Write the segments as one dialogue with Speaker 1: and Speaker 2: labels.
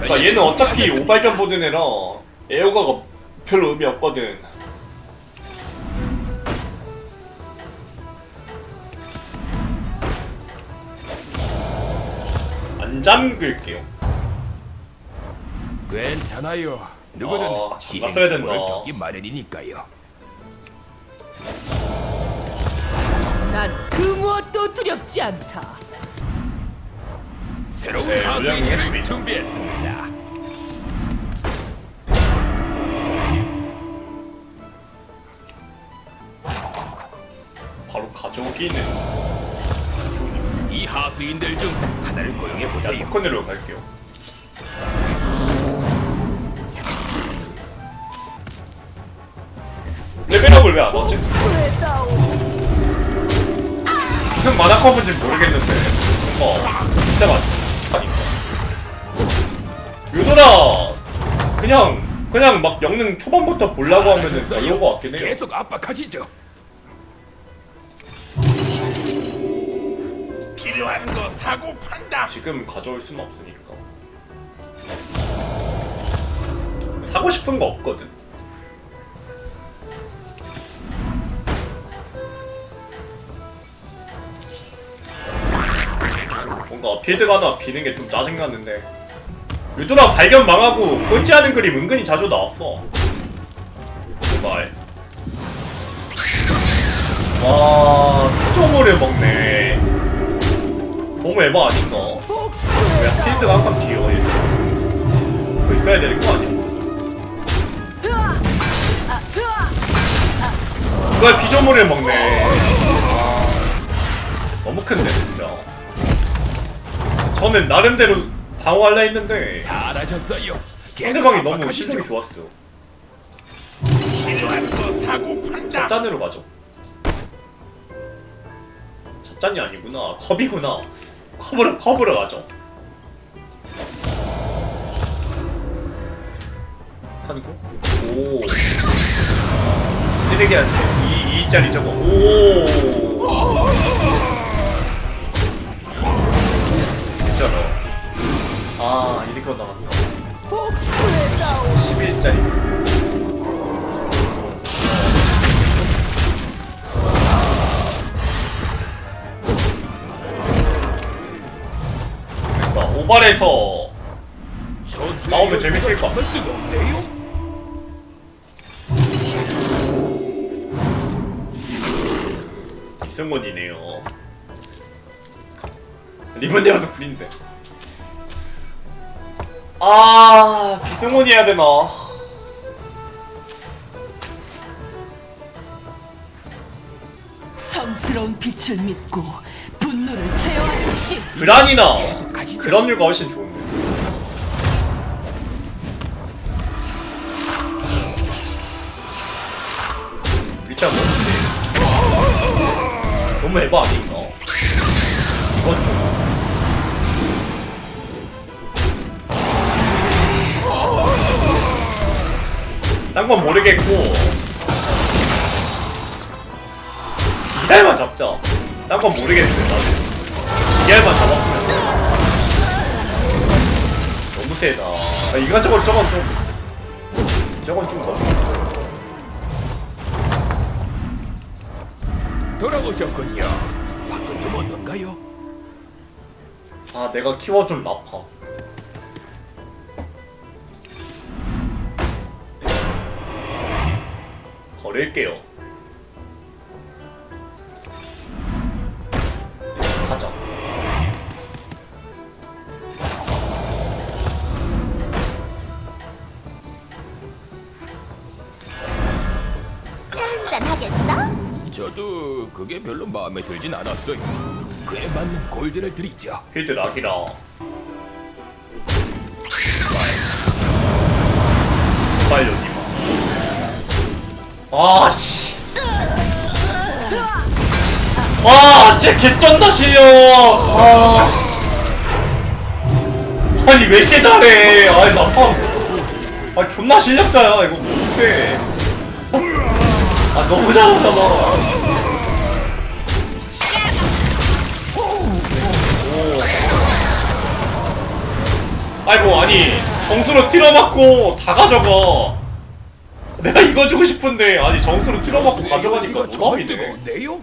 Speaker 1: 그러니까 얘는 어차피 오발견 보는 애라 에어가가 별로 의미 없거든. 안 잠글게요.
Speaker 2: 괜찮아요. 누구든
Speaker 1: 아,
Speaker 2: 시행
Speaker 1: 갔어야
Speaker 2: 착오를
Speaker 1: 된다.
Speaker 2: 겪기 마련이니까요.
Speaker 3: 난 그 무엇도 두렵지 않다.
Speaker 2: 새로운
Speaker 1: 네,
Speaker 2: 하수인
Speaker 1: 물량이
Speaker 2: 을 준비했습니다.
Speaker 1: 바로 가져오기는
Speaker 2: 이 하수인들 중 하나를 고용해
Speaker 1: 자
Speaker 2: 보세요.
Speaker 1: 토큰으로 갈게요. 레벨업을 왜 안 하지? 무슨 만화 컵인지 모르겠는데 뭔가 진짜 많 유도라 그냥 그냥 막 영능 초반부터 보려고 하면은. 별로인 것 같긴 해요
Speaker 2: 계속 압박하시죠.
Speaker 4: 필요한 거 사고 판다.
Speaker 1: 지금 가져올 수는 없으니까 사고 싶은 거 없거든 뭔가 필드가 하나 비는 게 좀 짜증났는데. 유도라 발견 망하고 꼴찌하는 그림 은근히 자주 나왔어. 제발 와 표정물을 먹네. 너무 에바 아닌가? 왜 스피드가 항상 뒤어 얘. 그거 있어야 되는 거 아니야? 그걸 피조물을 먹네. 아, 너무 큰데 저는 나름대로 방어하려 했는데
Speaker 2: 잘하셨어요.
Speaker 1: 상대방이 너무. 실력이 좋았어
Speaker 4: 필요한 거 사고 판다.
Speaker 1: 찻잔으로 가죠 찻잔이 아니구나. 컵이구나. 컵으로 컵으로 가죠 산고? 오. 쓰레기한테. 2, 2짜리 저거. 오 괜찮아 아 이리거 나왔다 11짜리 그러니까 오발에서 나오면 재밌을 것
Speaker 2: 뜨겁네요.
Speaker 1: 이승원이네요. 리본데어도 불인데. 아, 비승원이 해야 되나?
Speaker 3: 성스러운 빛을 믿고 분노를 제어하십시오.
Speaker 1: 그란이나. 그런 류가 훨씬 좋은데. 위치가 뭔데? 너무 에바 아닌가? 이건 좀. 건 모르겠고 이달만 잡자 딴 건 모르겠어요 나는 이달만 잡았으면 돼. 너무 세다 아, 이것저것 저건 좀 저건 좀 너무
Speaker 2: 돌아오셨군요. 방금 좀 어떤가요?
Speaker 1: 아 내가 키워준 라파 버릴게요 가자
Speaker 5: 차 한잔 하겠어?
Speaker 2: 저도 그게 별로 마음에 들진 않았어요. 그에 맞는 골드를 드리죠.
Speaker 1: 필드 락이라 제발 여기만 아 씨. 와 진짜 개쩐다 실력. 아. 아니 왜 이렇게 잘해? 아니 나파 아 존나 실력자야 이거. 못해. 아 너무 잘하잖아 아이고 아니 정수로 틀어맞고 다 가져가 내가 이거 주고 싶은데. 아니 정수로 틀어맞고 가져가니까
Speaker 2: 이거 정말
Speaker 1: 노답이네
Speaker 2: 뜨거운데요?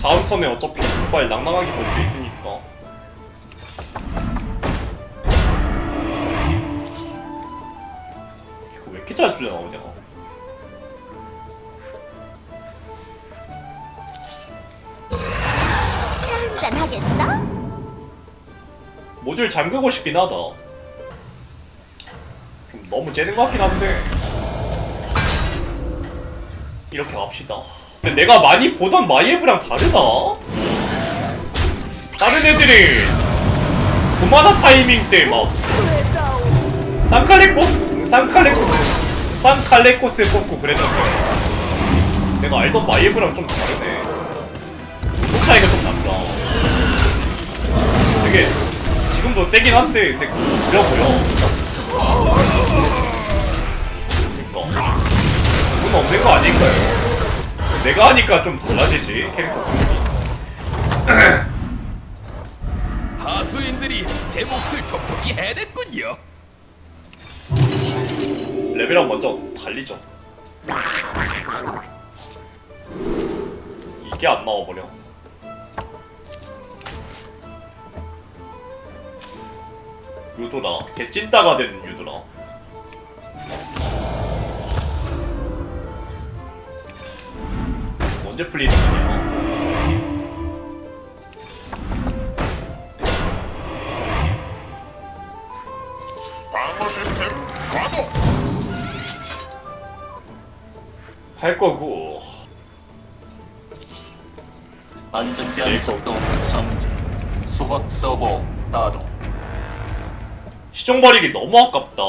Speaker 1: 다음 턴에 어차피 이빨 낭낭하게 볼 수 있으니까. 이거 왜 이렇게 자주 나오냐 모듈 잠그고 싶긴 하다. 좀 너무 째는 것 같긴 한데. 이렇게 갑시다. 근데 내가 많이 보던 마이애브랑 다르다. 다른 애들이 구마나 타이밍 때 막 쌍칼레코? 쌍칼레코? 쌍칼레코스 뽑고 그랬는데 내가 알던 마이애브랑 좀 다르네. 속 차이가 좀 난다 되게 지금도 세긴 한데 근데 그려 보여 그니까. 그건 없는 거 아닐까요? 내가 하니까 좀 달라지지 캐릭터 성격이.
Speaker 2: 하수인들이 제 몫을 톡톡히 해냈군요.
Speaker 1: 레벨업 먼저 달리죠. 이게 안 나와버려 유도라 걔 찐따가 되는 유도라 언제 풀리는 거냐?
Speaker 4: 방어 시스템 가동.
Speaker 1: 할 거고.
Speaker 6: 안전 제한 속도 정지 수박 서버 따로
Speaker 1: 시정 버리기 너무 아깝다.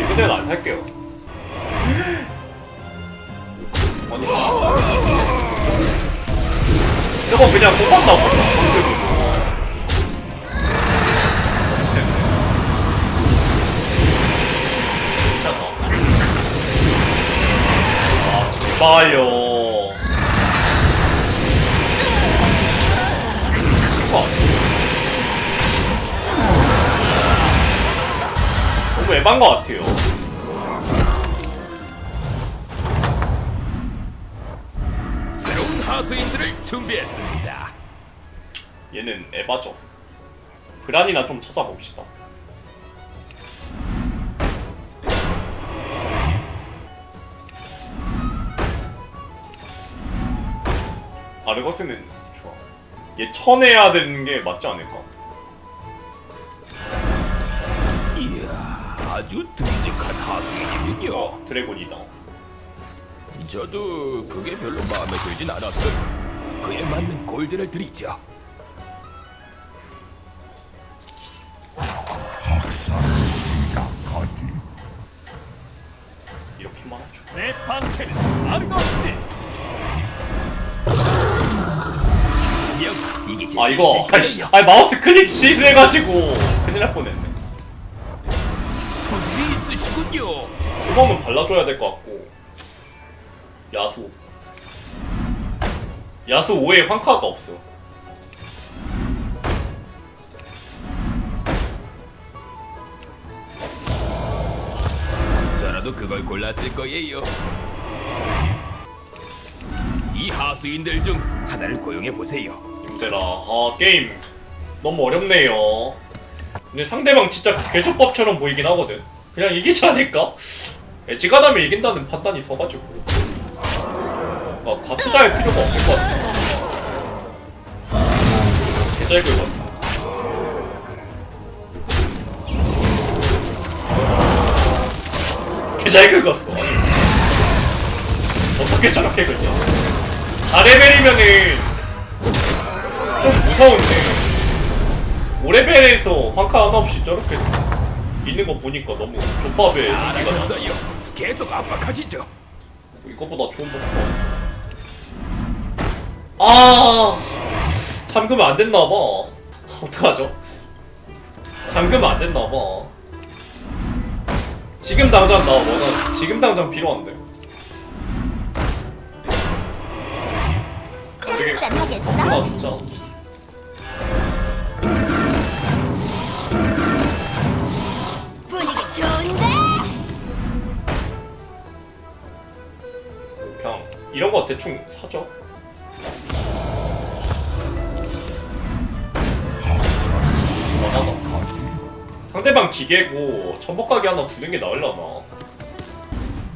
Speaker 1: 이번엔 안 살게요. 아니. 저거 그냥 뽑았나 보다 방금 괜찮 에바죠. 브란이나 좀 찾아봅시다. 아르거스는 좋아. 얘 쳐내야 되는 게 맞지 않을까?
Speaker 2: 이야, 아주 듬직한 하수인이군요.
Speaker 1: 드래곤이다.
Speaker 2: 저도 그게 별로 마음에 들진 않았어요. 그에 맞는 골드를 드리죠.
Speaker 1: 이게 제아 이거. 아이씨, 아 마우스 클릭 실수해가지고 큰일 날 뻔했네.
Speaker 2: 소질이 있으시군요.
Speaker 1: 수범은 발라줘야 될 것 같고 야수 야수 5에 황카가 없어
Speaker 2: 저라도 그걸 골랐을 거예요. 이 하수인들 중 하나를 고용해 보세요.
Speaker 1: 힘들아 아 게임 너무 어렵네요 근데 상대방 진짜 개조법처럼 보이긴 하거든 그냥 이기지 않을까? 엣지가다면 이긴다는 판단이 서가지고 아 과투자할 필요가 없을 것 같아 개잘 긁었어 잘 긁었어 어떻게 저렇게 긁냐 4레벨이면은 좀 무서운데 5레벨에서 황카 하나 없이 저렇게 있는 거 보니까 너무 족밥에 인기가 나.
Speaker 2: 계속 압박하시죠.
Speaker 1: 이것보다 좋은 법도 아 잠그면 안 됐나 봐 어떡하죠? 잠그면 안 됐나 봐 지금 당장 나 원한 지금 당장 필요한데 되게
Speaker 5: 하겠어?
Speaker 1: 하나 주자
Speaker 5: 분위기 좋은데?
Speaker 1: 그냥 이런 거 대충 사죠 상대방 기계고 천복가게 하나 두는 게 나으려나?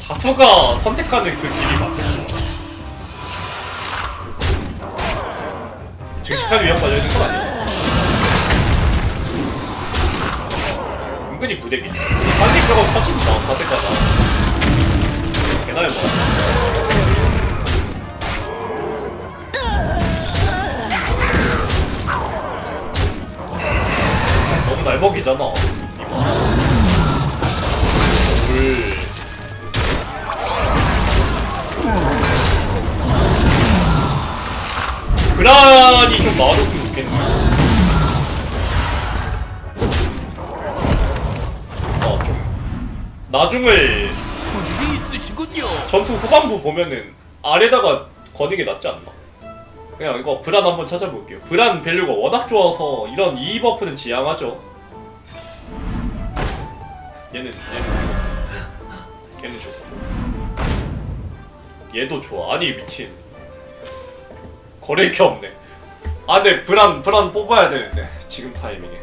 Speaker 1: 다수가 선택하는 그 길이 맞겠지 증식할 위협 걸려있는 건 아니야 은근히 부대기지 한입 저거 터진다 다세가다 개나해 뭐. 너무 날먹이잖아 그란이 좀 나와줬으면 좋겠네 어 좀 나중을
Speaker 2: 소질이 있으시군요.
Speaker 1: 전투 후반부 보면은 아래다가 거는 게 낫지 않나? 그냥 이거 브란 한번 찾아볼게요. 브란 밸류가 워낙 좋아서 이런 이 버프는 지향하죠. 얘는 얘는 얘는 좋고 얘도 좋아. 아니 미친 거래게 없네. 아, 네 브란 브란 뽑아야 되는데 지금 타이밍에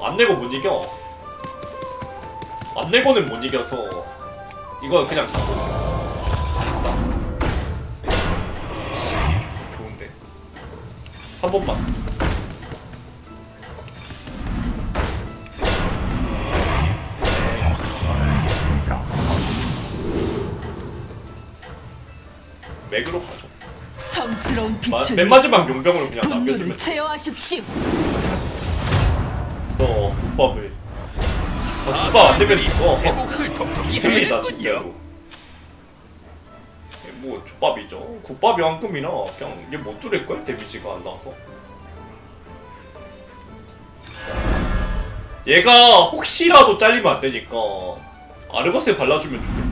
Speaker 1: 안 내고 못 이겨. 안 내고는 못 이겨서 이건 그냥 좋은데 한 번만 마, 맨 마지막 용병으로 그냥 남겨주면
Speaker 3: 제어하십시오.
Speaker 1: 너 국밥을. 아, 국밥 안 되면 이거
Speaker 2: 제 몫을 톡톡히
Speaker 1: 이승이다. 진짜로. 예, 뭐 족밥이죠? 국밥이 황금이나 그냥 얘못 뚫을걸? 데미지가 안 나와서. 얘가 혹시라도 잘리면 안 되니까 아르거스에 발라주면 좋겠다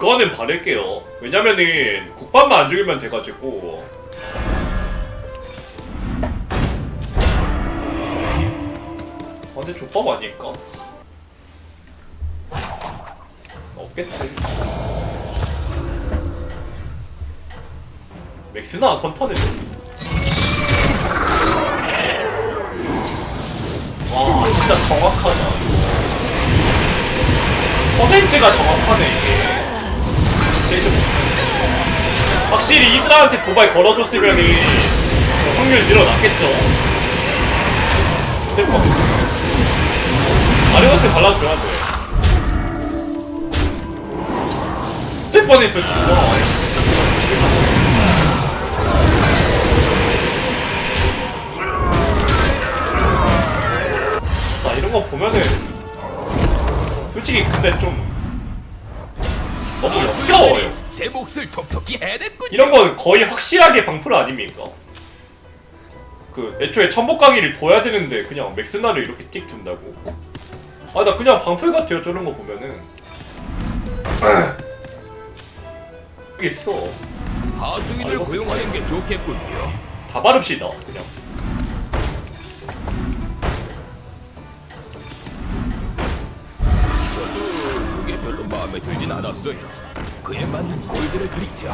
Speaker 1: 이거는 바를게요 왜냐면은 국밥만 안 죽이면 돼가지고 아, 근데 족밥 아닐까? 없겠지. 맥스나 선타는 와 진짜 정확하다. 퍼센트가 정확하네 제이슨 확실히 이들한테 도발 걸어줬으면 확률 늘어났겠죠. 근데 뭐 아르거스 발라줘야 돼. 될 뻔했어 진짜. 나 이런 거 보면은 솔직히 근데 좀.
Speaker 2: 제 몫을 톡톡히 해냈군요.
Speaker 1: 이런 건 거의 확실하게 방풀 아닙니까? 그 애초에 천복강이를 둬야 되는데 그냥 맥스나를 이렇게 띡 둔다고? 아 나 그냥 방풀 같아요 저런 거 보면은 여기 있어
Speaker 2: 하수인을
Speaker 1: 알겠습니다.
Speaker 2: 고용하는 게 좋겠군요.
Speaker 1: 다 바릅시다 그냥
Speaker 2: 저도 그게 별로 마음에 들진 않았어요. 그에 맞는 골드를 그리죠.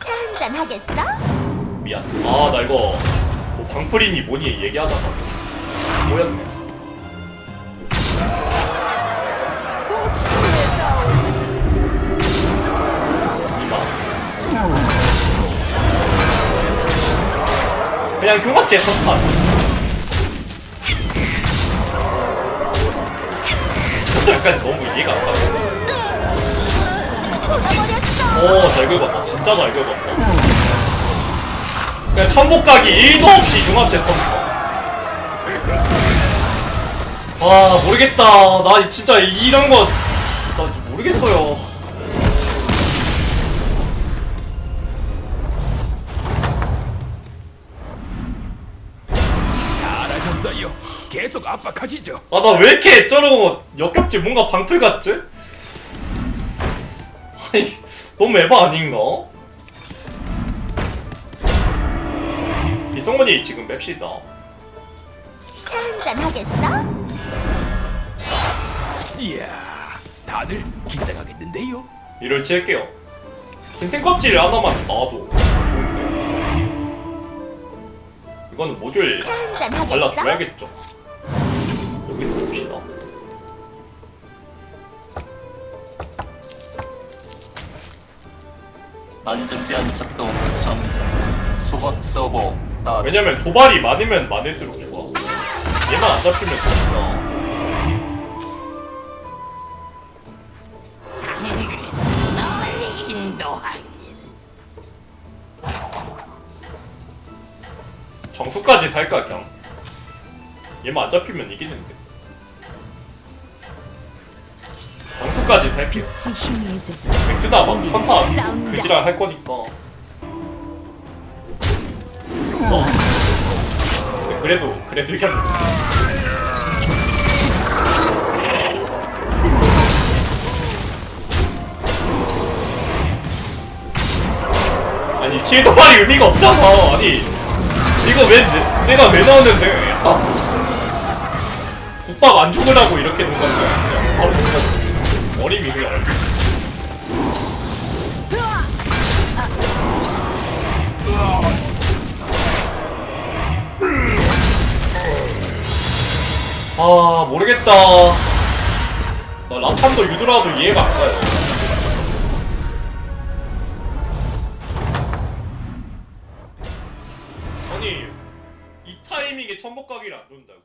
Speaker 5: 차 한잔 하겠어?
Speaker 1: 미안 아 나 이거 뭐 방풀이니 뭐니 얘기하다가 뭐였네 그냥 흉합제 선판 약간 너무 이해가 안
Speaker 5: 쏟아버렸어.
Speaker 1: 오, 잘 긁었다. 진짜 잘 긁었다. 그냥 천복각이 1도 없이 융합체 떴다. 와, 모르겠다. 나 진짜 이런 거, 나 모르겠어요.
Speaker 2: 압박하시죠.
Speaker 1: 아 나 왜 이렇게 저러고 역겹지 뭔가 방풀 같지? 아니 너무 에바 아닌가? 이성원이 지금 맵시다
Speaker 5: 차 한잔 하겠어?
Speaker 2: 이야, 다들 긴장하겠는데요.
Speaker 1: 이럴 칠게요 틴틴 껍질 하나만 나와도 좋은데 이거는 모듈
Speaker 5: 차 한잔 하겠어?
Speaker 1: 발라줘야겠죠 여기서 봅시다
Speaker 6: 안전제한 작동 점점 소각 서버 따로
Speaker 1: 왜냐면 도발이 많으면 많을수록 좋아. 얘만 안 잡히면 좋으니까 정수까지 살까 그냥 얘만 안 잡히면 이기는데 정수까지 살피
Speaker 5: 지 희미해져.
Speaker 1: 맥스나 막 선타
Speaker 5: 싸운다.
Speaker 1: 그지랄 할 거니까 어. 근데 그래도 그래도 이겼는데 아니 칠도발이 의미가 없잖아 아니 이거 왜 내, 내가 왜 나오는데 아. 국밥 안 죽으라고 이렇게 놓은 건데 그냥 바로 죽어 어 림이 그냥 아 모르겠다 나 라탄도 유도라도 이해가 안 가요 아니 이 타이밍에 천복각이를 안 돈다고?